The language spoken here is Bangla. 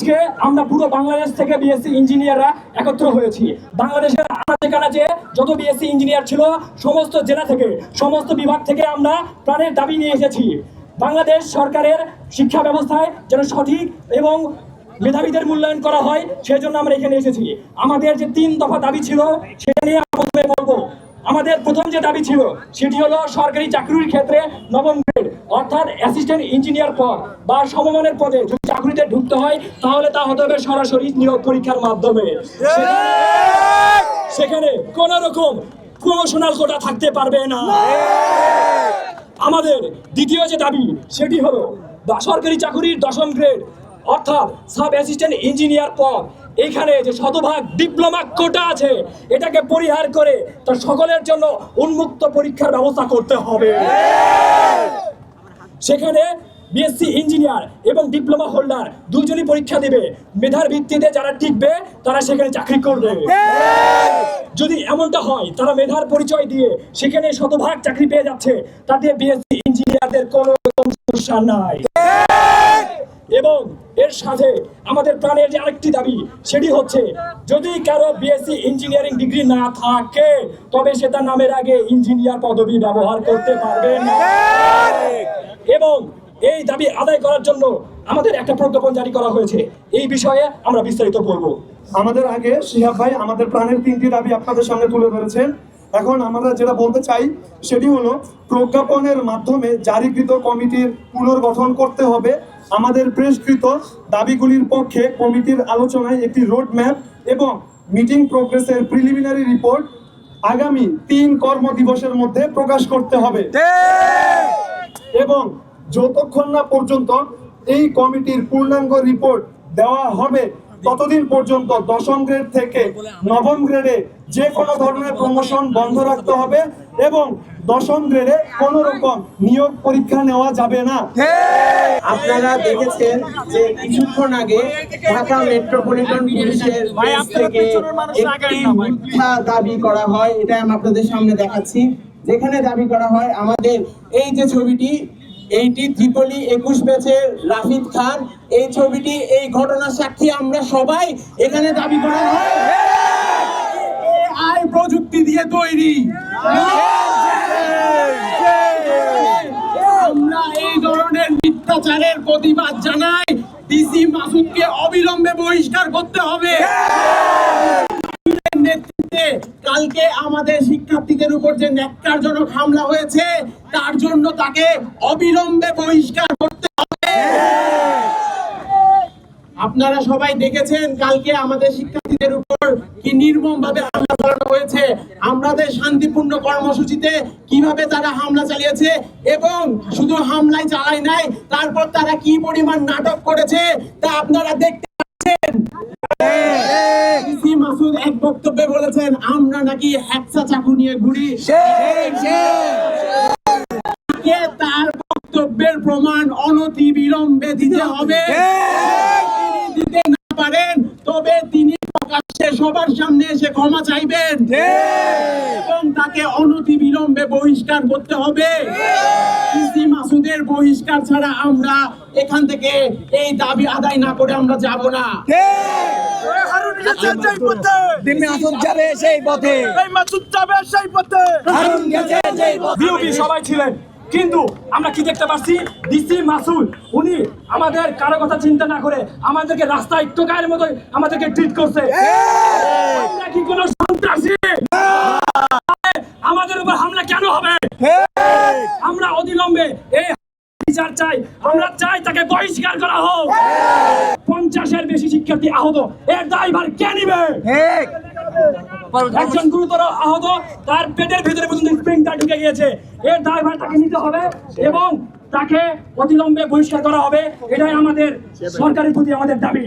আজকে আমরা পুরো বাংলাদেশ থেকে বিএসসি ইঞ্জিনিয়াররা একত্র হয়েছি। বাংলাদেশের আনাচে কানাচে যত বিএসসি ইঞ্জিনিয়ার ছিল, সমস্ত জেলা থেকে, সমস্ত বিভাগ থেকে আমরা প্রাণের দাবি নিয়ে এসেছি। বাংলাদেশ সরকারের শিক্ষা ব্যবস্থায় যেন সঠিক এবং মেধাবীদের মূল্যায়ন করা হয় সেই জন্য আমরা এখানে এসেছি। আমাদের যে তিন দফা দাবি ছিল, সেটা নিয়ে আমাদের প্রথম যে দাবি ছিল সেটি হলো সরকারি চাকরির ক্ষেত্রে নবম গ্রেড অর্থাৎ অ্যাসিস্ট্যান্ট ইঞ্জিনিয়ার পদ বা সমমানের পদে যদি চাকরিতে ঢুকতে হয় তাহলে তা হতে হবে সরাসরি নিয়োগ পরীক্ষার মাধ্যমে। সেখানে- কোন রকম প্রমোশনাল কোটা থাকতে পারবে না। আমাদের দ্বিতীয় যে দাবি সেটি হলো সরকারি চাকুরির দশম গ্রেড অর্থাৎ সাব অ্যাসিস্ট্যান্ট ইঞ্জিনিয়ার পদ এইখানে যে শতভাগ ডিপ্লোমা কোটা আছে, এটাকে পরিহার করে তার সকলের জন্য উন্মুক্ত পরীক্ষার ব্যবস্থা করতে হবে। সেখানে বিএসসি ইঞ্জিনিয়ার এবং ডিপ্লোমা হোল্ডার দুজনই পরীক্ষা দেবে। মেধার ভিত্তিতে যারা টিকবে, তারা সেখানে চাকরি করবে। যদি এমনটা হয়, তারা মেধার পরিচয় দিয়ে সেখানে শতভাগ চাকরি পেয়ে যাচ্ছে, তাতে বিএসসি ইঞ্জিনিয়ারদের কোনো সমস্যা নাই। এবং এর সাথে আমাদের প্রাণের যে আরেকটি দাবি, সেটি হচ্ছে, যদি কারও বিএসসি ইঞ্জিনিয়ারিং ডিগ্রি না থাকে, তবে সে তার নামের আগে ইঞ্জিনিয়ার পদবি ব্যবহার করতে পারবে না। এবং এই দাবি আদায় করার জন্য আমাদের একটা প্রজ্ঞাপন জারি করা হয়েছে। এই বিষয়ে আমরা বিস্তারিত বলব আমাদের আগে শিহাব ভাই, আমাদের প্রাণের তিনটি দাবি আপনাদের সামনে তুলে ধরেছেন। এখন আমরা যেটা বলতে চাই সেটি হলো প্রজ্ঞাপনের মাধ্যমে জারিকৃত কমিটির পুনর্গঠন করতে হবে। আমাদের প্রেসকৃত দাবিগুলির পক্ষে কমিটির আলোচনায় একটি রোড ম্যাপ এবং মিটিং প্রোগ্রেসের প্রিলিমিনারি রিপোর্ট আগামী তিন কর্ম দিবসের মধ্যে প্রকাশ করতে হবে। এবং যতক্ষণ না পর্যন্ত এই কমিটির পূর্ণাঙ্গ রিপোর্ট দেওয়া হবে ততদিন পর্যন্ত দশম গ্রেড থেকে নবম গ্রেডে যে কোনো ধরনের প্রমোশন বন্ধ রাখতে হবে এবং দশম গ্রেডে কোনো রকম নিয়োগ পরীক্ষা নেওয়া যাবে না। আপনারা দেখেছেন যে কিছুক্ষণ আগে ঢাকা মেট্রোপলিটন পুলিশের থেকে একটি মিথ্যা দাবি করা হয় এটা আমি আপনাদের সামনে দেখাচ্ছি। যেখানে দাবি করা হয় আমাদের এই যে ছবিটি এইটি ত্রিপলি একুশ ব্যাচের রাফিদ খান। এই ছবিটি, এই ঘটনার সাক্ষী আমরা সবাই। এখানে দাবি করা হয় আই প্রযুক্তি দিয়ে তৈরি। আমরা এই ধরনের মিথ্যাচারের প্রতিবাদ জানাই। ডিসি মাসুদকে অবিলম্বে বহিষ্কার করতে হবে। কালকে আমাদের শিক্ষার্থীদের উপর যে ন্যাক্কারজনক হামলা হয়েছে, তার জন্য তাকে অবিলম্বে বহিষ্কার করতে হবে। আপনারা সবাই দেখেছেন কালকে আমাদের শিক্ষার্থীদের উপর কি নির্মম ভাবে হামলা চালানো হয়েছে। আমাদের শান্তিপূর্ণ কর্মসূচিতে কীভাবে তারা হামলা চালিয়েছে এবং শুধু হামলাই চালাই নাই, তারপর তারা কি পরিমাণ নাটক করেছে, তা আপনারা দেখতে মাসুদ এক বক্তব্যে বলেছেন আমরা নাকি হ্যাকসা চাকু নিয়ে ঘুরি তার বক্তব্যের প্রমাণ অনতি বিলম্বে দিতে হবে দিতে না পারেন তবে তিনি প্রকাশ্যে সবার সামনে এসে ক্ষমা চাইবেন এবং তাকে অনতি বিলম্বে বহিষ্কার করতে হবে মাসুদের বহিষ্কার ছাড়া আমরা এখান থেকে এই দাবি আদায় না করে আমরা যাব না। দিনে আসুন যাবে সেই পথে। হারুন গেছে সেই পথে। বিউপি সবাই ছিলেন কিন্তু আমরা কি দেখতে পাচ্ছি? ডিসি মাসুল উনি আমাদের কারও কথা চিন্তা না করে আমাদেরকে রাস্তায় টোকায়ের মতো আমাদেরকে ট্রিট করছে। আমরা কি কোনো সন্ত্রাসী? আমাদের উপর হামলা কেন হবে? আমরা অবিলম্বে এই চাই আমরা চাই তাকে বহিষ্কার করা হোক। পঞ্চাশের বেশি শিক্ষার্থী আহত এর দায়ভার কে নিবে? একজন গুরুতর আহত তার পেটের ভিতরে পর্যন্ত স্প্রিংটা ঢুকে গিয়েছে। এর দায়ভার তাকে নিতে হবে এবং তাকে অবিলম্বে বহিষ্কার করা হবে। এটাই আমাদের সরকারের প্রতি আমাদের দাবি।